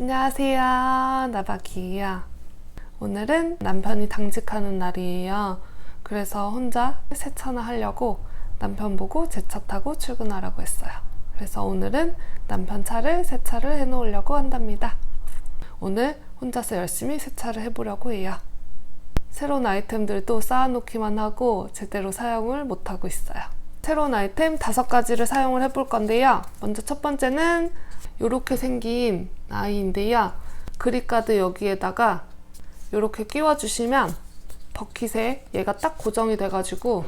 안녕하세요. 나바키예요. 오늘은 남편이 당직하는 날이에요. 그래서 혼자 세차나 하려고 남편 보고 제 차 타고 출근하라고 했어요. 그래서 오늘은 남편 차를 세차를 해 놓으려고 한답니다. 오늘 혼자서 열심히 세차를 해보려고 해요. 새로운 아이템들도 쌓아놓기만 하고 제대로 사용을 못하고 있어요. 새로운 아이템 다섯 가지를 사용을 해볼 건데요. 먼저 첫 번째는 이렇게 생긴 아이인데요. 그립가드 여기에다가 이렇게 끼워주시면 버킷에 얘가 딱 고정이 돼가지고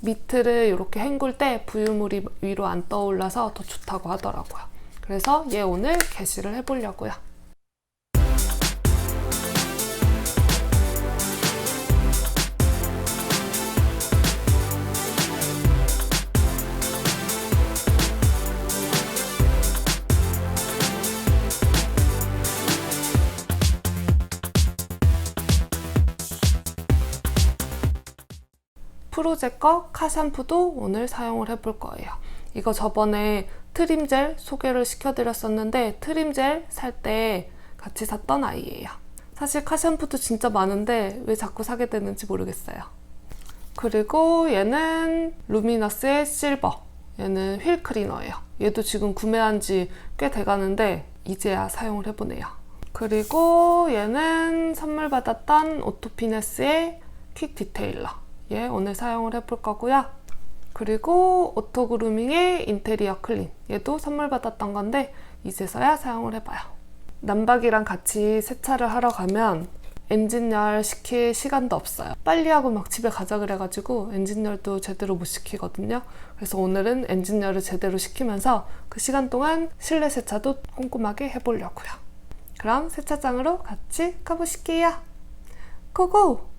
미트를 이렇게 헹굴 때 부유물이 위로 안 떠올라서 더 좋다고 하더라고요. 그래서 얘 오늘 게시를 해보려고요. 프로제커 카샴푸도 오늘 사용을 해볼 거예요. 이거 저번에 트림젤 소개를 시켜드렸었는데 트림젤 살 때 같이 샀던 아이예요. 사실 카샴푸도 진짜 많은데 왜 자꾸 사게 되는지 모르겠어요. 그리고 얘는 루미너스의 실버. 얘는 휠 클리너예요. 얘도 지금 구매한 지 꽤 돼가는데 이제야 사용을 해보네요. 그리고 얘는 선물 받았던 오토피네스의 퀵 디테일러. 얘 오늘 사용을 해볼 거고요. 그리고 오토 그루밍의 인테리어 클린. 얘도 선물 받았던 건데 이제서야 사용을 해봐요. 남박이랑 같이 세차를 하러 가면 엔진열 시킬 시간도 없어요. 빨리 하고 막 집에 가자 그래가지고 엔진열도 제대로 못 시키거든요. 그래서 오늘은 엔진열을 제대로 시키면서 그 시간 동안 실내 세차도 꼼꼼하게 해보려고요. 그럼 세차장으로 같이 가보실게요. 고고!